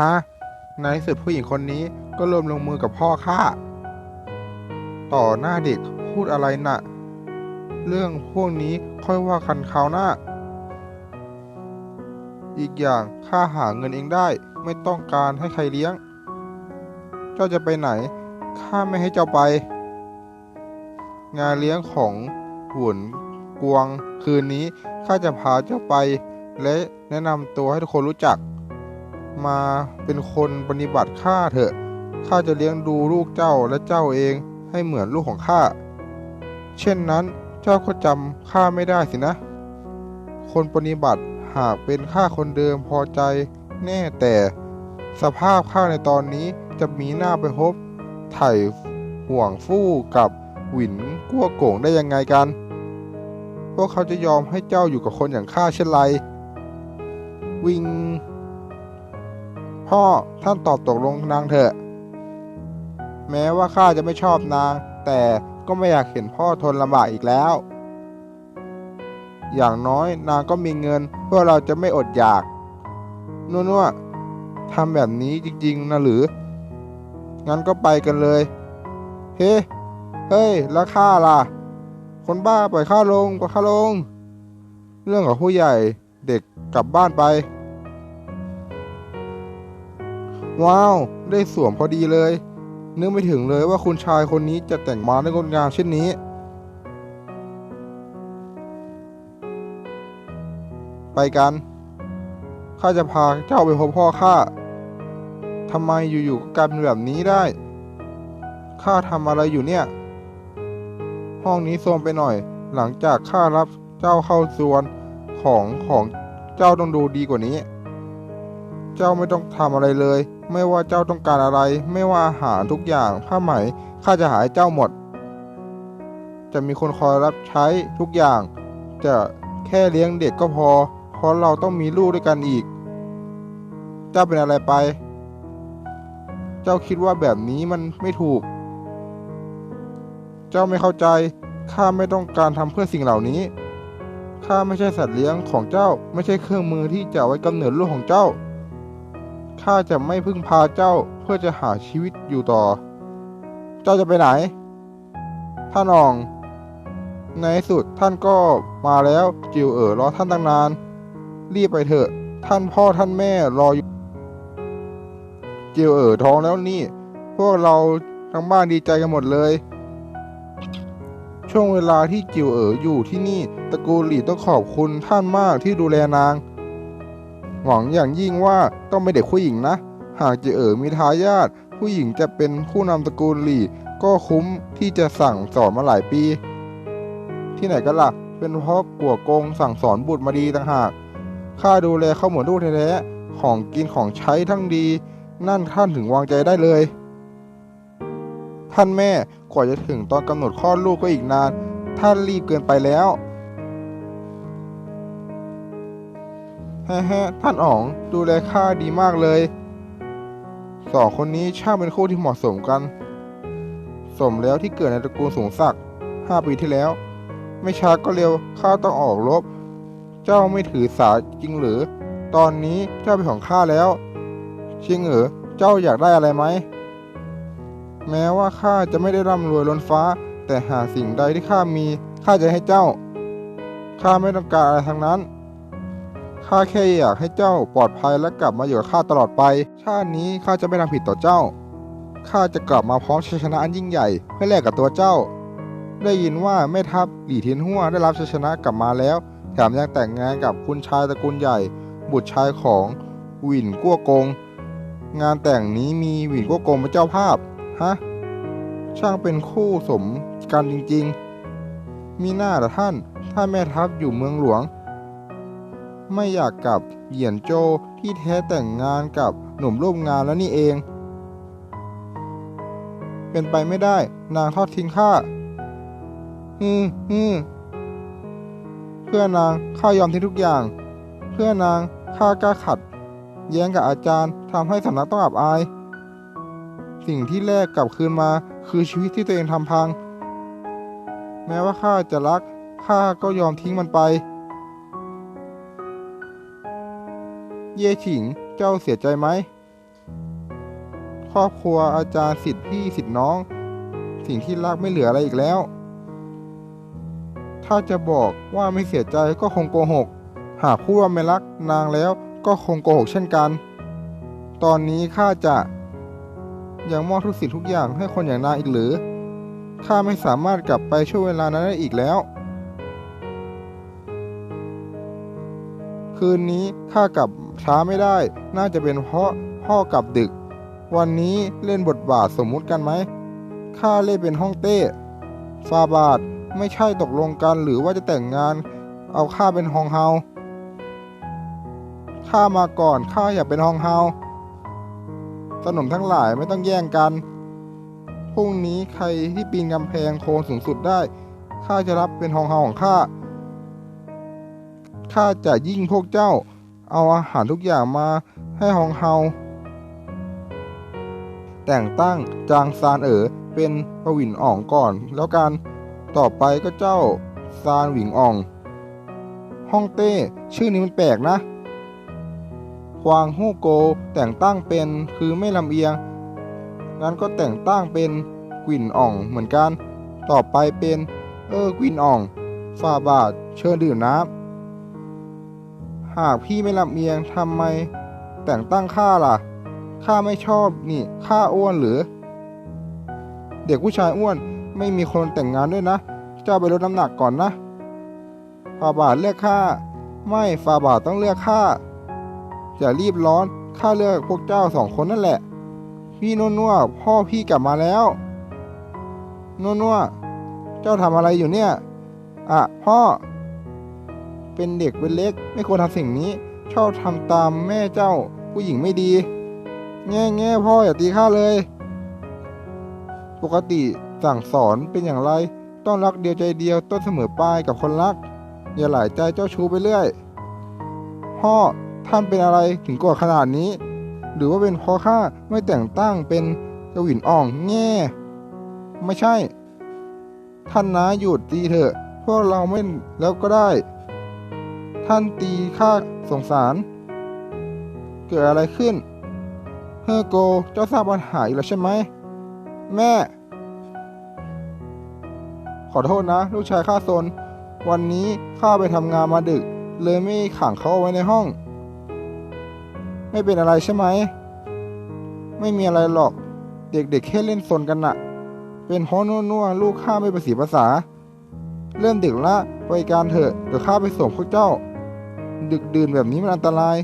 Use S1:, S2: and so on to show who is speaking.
S1: ฮะในที่สุดผู้หญิงคนนี้ก็รวมลงมือกับพ่อข้าต่อหน้าเด็กพูดอะไรน่ะ เรื่องพวกนี้ค่อยว่ากันคราวหน้า อีกอย่างข้าหาเงินเองได้ไม่ต้องการให้ใครเลี้ยง เจ้าจะไปไหนข้าไม่ให้เจ้าไป งานเลี้ยงของหวนกวงคืนนี้ข้าจะพาเจ้าไป และแนะนำตัวให้ทุกคนรู้จัก มาเป็นคนปฏิบัติข้าเถอะ ข้าจะเลี้ยงดูลูกเจ้าและเจ้าเองให้เหมือนลูกของข้า เช่นนั้นเจ้าก็จำข้าไม่ได้สินะ คนปฏิบัติหากเป็นข้าคนเดิมพอใจแน่แต่สภาพข้าในตอนนี้จะมีหน้าไปพบไถ่ห่วงฟู่กับหวินกั้วโก่งได้ยังไงกัน พวกเขาจะยอมให้เจ้าอยู่กับคนอย่างข้าเช่นไร วิง พ่อท่านตอบตกลงนางเถอะ แม้ว่าข้าจะไม่ชอบนาง แต่ก็ไม่อยากเห็นพ่อทนลำบากอีกแล้ว อย่างน้อยนางก็มีเงินเพื่อเราจะไม่อดอยากนัวๆทำแบบนี้จริงๆนะหรือ งั้นก็ไปกันเลย เฮ้ เฮ้ย แล้วข้าล่ะ คนบ้าปล่อยข้าลงปล่อยข้าลง เรื่องของผู้ใหญ่เด็กกลับบ้านไป ว้าว ได้สวมพอดีเลย นึกไม่ถึงเลยว่าคุณชายคนนี้จะแต่งมาได้งดงามเช่นนี้ ไปกัน ข้าจะพาเจ้าไปพบพ่อข้าทำไมอยู่ๆก็กลายเป็นแบบนี้ได้ ข้าทำอะไรอยู่เนี่ย ห้องนี้โทรมไปหน่อย หลังจากข้ารับเจ้าเข้าส่วนของของเจ้าต้องดูดีกว่านี้ เจ้าไม่ต้องทำอะไรเลย ไม่ว่าเจ้าต้องการอะไร ไม่ว่าอาหารทุกอย่างผ้าไหมข้าจะหาให้เจ้าหมด จะมีคนคอยรับใช้ทุกอย่าง จะแค่เลี้ยงเด็กก็พอ เพราะเราต้องมีลูกด้วยกันอีก เจ้าเป็นอะไรไป เจ้าคิดว่าแบบนี้มันไม่ถูก เจ้าไม่เข้าใจข้าไม่ต้องการทำเพื่อสิ่งเหล่านี้ข้าไม่ใช่สัตว์เลี้ยงของเจ้า ไม่ใช่เครื่องมือที่จะไว้กำเนิดลูกของเจ้า ข้าจะไม่พึ่งพาเจ้าเพื่อจะหาชีวิตอยู่ต่อ เจ้าจะไปไหน ท่านออง ในสุดท่านก็มาแล้วจิวเอ๋อรอท่านตั้งนาน รีบไปเถอะ ท่านพ่อท่านแม่รออยู่จิวเอ๋อท้องแล้วนี่ พวกเราทั้งบ้านดีใจกันหมดเลย ช่วงเวลาที่จิวเอ๋ออยู่ที่นี่ตระกูลหลี่ต้องขอบคุณท่านมากที่ดูแลนาง หวังอย่างยิ่งว่าต้องเป็นเด็กผู้หญิงนะ หากจิวเอ๋อมีทายาทผู้หญิงจะเป็นผู้นำตระกูลหลี่ ก็คุ้มที่จะสั่งสอนมาหลายปี ที่ไหนกันล่ะ เป็นเพราะกัวกงสั่งสอนบุตรมาดีต่างหากข้าดูแลเขาเหมือนลูกแท้ๆของกินของใช้ทั้งดี นั่นท่านถึงวางใจได้เลย ท่านแม่กว่าจะถึงตอนกำหนดคลอดลูกก็อีกนาน ท่านรีบเกินไปแล้ว แฮ่ๆท่านอ๋องดูแลข้าดีมากเลยสองคนนี้ช่างเป็นคู่ที่เหมาะสมกัน สมแล้วที่เกิดในตระกูลสูงศักดิ์ห้าปีที่แล้ว ไม่ช้าก็เร็วข้าต้องออกรบ เจ้าไม่ถือสาจริงหรือ ตอนนี้เจ้าเป็นของข้าแล้วชิงเอ๋อเจ้าอยากได้อะไรไหม แม้ว่าข้าจะไม่ได้ร่ำรวยล้นฟ้า แต่หากสิ่งใดที่ข้ามีข้าจะให้เจ้าข้าไม่ต้องการอะไรทั้งนั้น ข้าแค่อยากให้เจ้าปลอดภัยและกลับมาอยู่กับข้าตลอดไป ชาตินี้ข้าจะไม่ทำผิดต่อเจ้า ข้าจะกลับมาพร้อมชัยชนะอันยิ่งใหญ่เพื่อแลกกับตัวเจ้า ได้ยินว่าแม่ทัพหลี่เทียนหัวได้รับชัยชนะกลับมาแล้ว แถมยังแต่งงานกับคุณชายตระกูลใหญ่ บุตรชายของหวินกั้วกง งานแต่งนี้มีหวินกั้วกงเป็นเจ้าภาพ ฮะ ช่างเป็นคู่สมกันจริงๆ มีหน้าละท่าน ถ้าแม่ทัพอยู่เมืองหลวง ไม่อยากกลับเหยียนโจที่แท้แต่งงานกับหนุ่มร่วมงานแล้วนี่เอง เป็นไปไม่ได้ นางทอดทิ้งข้าอืมอืมเพื่อนางข้ายอมทิ้งทุกอย่าง เพื่อนางข้ากล้าขัด แย้งกับอาจารย์ทำให้สำนักต้องอับอาย สิ่งที่แลกกลับคืนมาคือชีวิตที่ตัวเองทำพัง แม้ว่าข้าจะรักข้าก็ยอมทิ้งมันไป เย่ฉิงเจ้าเสียใจไหม ครอบครัวอาจารย์สิทธิพี่สิทธิน้อง สิ่งที่รักไม่เหลืออะไรอีกแล้ว ถ้าจะบอกว่าไม่เสียใจก็คงโกหก หากพูดว่าไม่รักนางแล้วก็คงโกหกเช่นกัน ตอนนี้ข้าจะยังมอบทุกสิ่งทุกอย่างให้คนอย่างนางอีกหรือ ข้าไม่สามารถกลับไปช่วงเวลานั้นได้อีกแล้ว คืนนี้ข้ากลับ ช้าไม่ได้ น่าจะเป็นเพราะพ่อกลับดึก วันนี้เล่นบทบาทสมมุติกันไหมข้าเล่นเป็นห้องเต้ฟาบาทไม่ใช่ตกลงกันหรือว่าจะแต่งงาน เอาข้าเป็นฮองเฮาข้ามาก่อนข้าอยากเป็นฮองเฮาสนมทั้งหลายไม่ต้องแย่งกันพรุ่งนี้ใครที่ปีนกำแพงโคนสูงสุดได้ข้าจะรับเป็นฮองเฮาของข้าข้าจะยิ่งพวกเจ้า เอาอาหารทุกอย่างมาให้ฮองเฮา แต่งตั้งจางซานเอ๋อเป็นประวินอ่องก่อน แล้วกัน ต่อไปก็เจ้าซานหวิงอ่อง ฮ่องเต้ชื่อนี้มันแปลกนะ ควางฮู้โกแต่งตั้งเป็นคือไม่ลำเอียง งั้นก็แต่งตั้งเป็นกลิ่นอ่องเหมือนกัน ต่อไปเป็น เออกลิ่นอ่องฝ่าบาทเชิญดื่มน้ำ หากพี่ไม่ลำเอียงทำไม แต่งตั้งข้าล่ะ ข้าไม่ชอบนี่ ข้าอ้วนหรือ เด็กผู้ชายอ้วนไม่มีคนแต่งงานด้วยนะ เจ้าไปลดน้ำหนักก่อนนะฟาบาทเลือกข้า ไม่ฟาบาทต้องเลือกข้า อย่ารีบร้อน ข้าเลือกพวกเจ้าสองคนนั่นแหละ พี่นนัวพ่อพี่กลับมาแล้วนนัวเจ้าทำอะไรอยู่เนี่ย อะ พ่อ เป็นเด็กเป็นเล็ก ไม่ควรทำสิ่งนี้ ชอบทำตามแม่เจ้าผู้หญิงไม่ดี แง่แง่พ่ออย่าตีข้าเลย ปกติสั่งสอนเป็นอย่างไร ต้องรักเดียวใจเดียวต้นเสมอปลายกับคนรัก อย่าหลายใจเจ้าชู้ไปเรื่อย พ่อท่านเป็นอะไรถึงโกรธขนาดนี้ หรือว่าเป็นเพราะข้าไม่แต่งตั้งเป็นกวินอ่องแง่ ไม่ใช่ ท่านนะหยุดตีเถอะ พวกเราไม่แล้วก็ได้ ท่านตีข้าสงสาร เกิดอะไรขึ้น เฮอโก เจ้าทราบปัญหาอีกแล้วใช่ไหม แม่ ขอโทษนะ ลูกชายข้าซน วันนี้ข้าไปทำงานมาดึก เลยไม่ขังเขาเอาไว้ในห้อง ไม่เป็นอะไรใช่ไหม ไม่มีอะไรหรอก เด็กๆแค่เล่นซนกันน่ะ เป็นเพราะนัวๆลูกข้าไม่ประสีภาษา เริ่มดึกละไปการเถอะ เดี๋ยวข้าไปส่งพวกเจ้า ดึกดื่นแบบนี้มันอันตราย